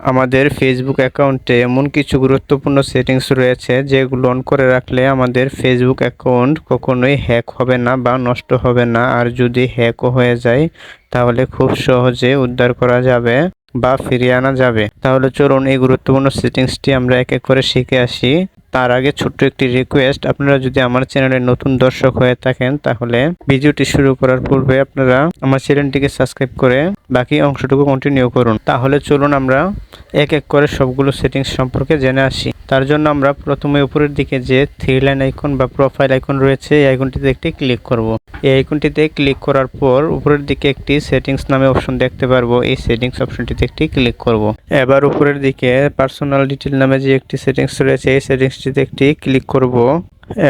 আমাদের ফেসবুক অ্যাকাউন্টে এমন কিছু গুরুত্বপূর্ণ সেটিংস রয়েছে যেগুলো অন করে রাখলে আমাদের ফেসবুক অ্যাকাউন্ট কখনোই হ্যাক হবে না বা নষ্ট হবে না। আর যদি হ্যাকও হয়ে যায়, তাহলে খুব সহজে উদ্ধার করা যাবে বা ফিরিয়ে আনা যাবে। তাহলে চলুন এই গুরুত্বপূর্ণ সেটিংসটি আমরা এক এক করে শিখে আসি। তার আগে ছোট্ট একটি রিকোয়েস্ট আপনারা যদি আমার চ্যানেলের নতুন দর্শক হয়ে থাকেন, তাহলে ভিডিওটি শুরু করার পূর্বে আপনারা আমার চ্যানেলটিকে সাবস্ক্রাইব করে বাকি অংশটুকু কন্টিনিউ করুন। তাহলে চলুন আমরা এক এক করে সবগুলো সেটিংস সম্পর্কে জেনে আসি। তার জন্য আমরা প্রথমে উপরের দিকে যে থ্রি লাইন আইকন বা প্রোফাইল আইকন রয়েছে, এই আইকনটিতে একটি ক্লিক করব। এই আইকনটিতে ক্লিক করার পর উপরের দিকে একটি সেটিংস নামে অপশন দেখতে পারব। এই সেটিংস অপশনটিতে একটি ক্লিক করব। এবার উপরের দিকে পার্সোনাল ডিটেল নামে যে একটি সেটিংস রয়েছে, এই সেটিংসটিতে একটি ক্লিক করব।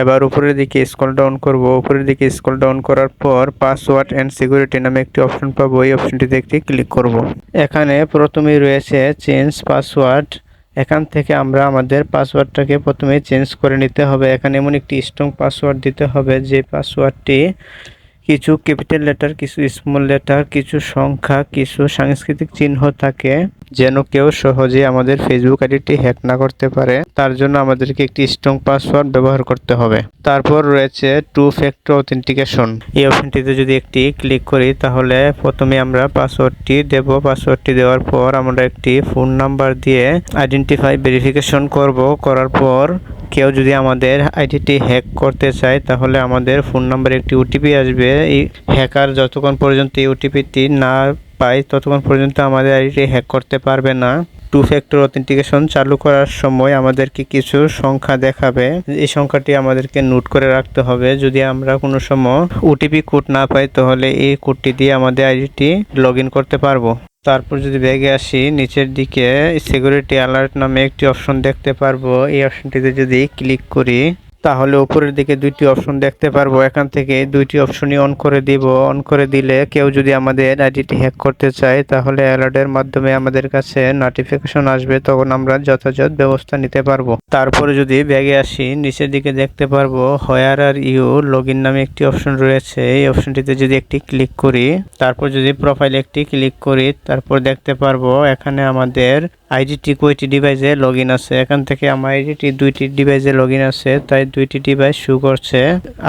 এবার উপরের দিকে স্ক্রল ডাউন করব। উপরের দিকে স্ক্রল ডাউন করার পর পাসওয়ার্ড অ্যান্ড সিকিউরিটি নামে একটি অপশন পাবো। এই অপশনটিতে একটি ক্লিক করব। এখানে প্রথমেই রয়েছে চেঞ্জ পাসওয়ার্ড এখান থেকে আমরা আমাদের পাসওয়ার্ডটাকে প্রথমে চেঞ্জ করে নিতে হবে। এখানে এমন একটি স্ট্রং পাসওয়ার্ড দিতে হবে যে পাসওয়ার্ডটি কিছু ক্যাপিটাল লেটার কিছু স্মল লেটার কিছু সংখ্যা, কিছু সাংস্কৃতিক চিহ্ন থাকে যেন কেউ সহজে আমাদের ফেসবুক আইডিটি হ্যাক না করতে পারে। তার জন্য আমাদেরকে একটি স্ট্রং পাসওয়ার্ড ব্যবহার করতে হবে। তারপর রয়েছে টু ফ্যাক্টর অথেন্টিকেশন এই অপশনটিতে যদি একটি ক্লিক করি, তাহলে প্রথমে আমরা পাসওয়ার্ডটি দেব। পাসওয়ার্ডটি দেওয়ার পর আমরা একটি ফোন নাম্বার দিয়ে আইডেন্টিফাই ভেরিফিকেশন করব। করার পর কেউ যদি আমাদের আইডিটি হ্যাক করতে চায়, তাহলে আমাদের ফোন নাম্বারে একটি ওটিপি আসবে। এই হ্যাকার যতক্ষণ পর্যন্ত এই ওটিপিটি না পায়, ততক্ষণ পর্যন্ত আমাদের আইডিটি হ্যাক করতে পারবে না। টু ফ্যাক্টর অথেন্টিকেশন চালু করার সময় আমাদেরকে কিছু সংখ্যা দেখাবে। এই সংখ্যাটি আমাদেরকে নোট করে রাখতে হবে। যদি আমরা কোনো সময় ওটিপি কোড না পাই, তাহলে এই কোডটি দিয়ে আমাদের আইডিটি লগ করতে পারব। তারপর যদি ব্যাগে আসি, নিচের দিকে সিকিউরিটি অ্যালার্ট নামে একটি অপশন দেখতে পারব। এই অপশনটিতে যদি ক্লিক করি তাহলে উপরের দিকে দুইটি অপশন দেখতে পারব। এখান থেকে দুইটি অপশনই অন করে দিব। অন করে দিলে কেউ যদি আমাদের আইডিটি হ্যাক করতে চায়, তাহলে অ্যালার্টের মাধ্যমে আমাদের কাছে নোটিফিকেশন আসবে, তখন আমরা যথাযথ ব্যবস্থা নিতে পারব। তারপরে যদি ব্যাগে আসি, নিচের দিকে দেখতে পারব হোয়ার আর ইউ লগ নামে একটি অপশন রয়েছে। এই অপশনটিতে যদি একটি ক্লিক করি, তারপর যদি প্রোফাইলে একটি ক্লিক করি, তারপর দেখতে পারব এখানে আমাদের আইডিটি কয়টি ডিভাইসে লগ আছে। এখান থেকে আমার আইডিটি দুইটি ডিভাইসে লগ আছে, তাই দুইটি ডিভাইস শু করছে।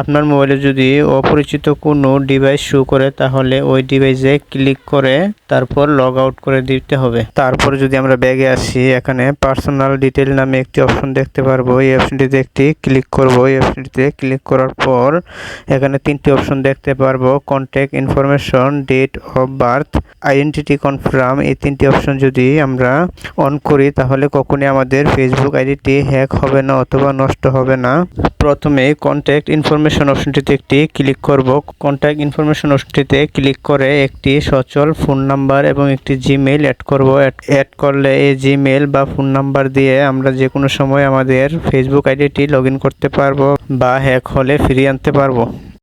আপনার মোবাইলে যদি অপরিচিত কোনো ডিভাইস শু করে, তাহলে ওই ডিভাইসে ক্লিক করে, তারপর লগ আউট করে দিতে হবে। তারপর যদি আমরা ব্যাগে আসি, এখানে পার্সোনাল ডিটেল নামে একটি অপশন দেখতে পারব। এই অপশনটিতে একটি ক্লিক করব। এই অপশনটিতে ক্লিক করার পর, এখানে তিনটি অপশন দেখতে পারব। Contact information date of birth identity confirm এই তিনটি অপশন যদি আমরা অন করি, তাহলে কখনই আমাদের ফেসবুক আইডিটি হ্যাক হবে না অথবা নষ্ট হবে না। প্রথমে কন্ট্যাক্ট ইনফরমেশন অপশনটিতে একটি ক্লিক করব। কন্ট্যাক্ট ইনফরমেশন অপশনটিতে ক্লিক করে একটি সচল ফোন নাম্বার এবং একটি জিমেইল অ্যাড করব। অ্যাড করলে এই জিমেইল বা ফোন নাম্বার দিয়ে আমরা যে কোনো সময় আমাদের ফেসবুক আইডিটি লগ করতে পারব বা হ্যাক হলে ফিরিয়ে আনতে পারব।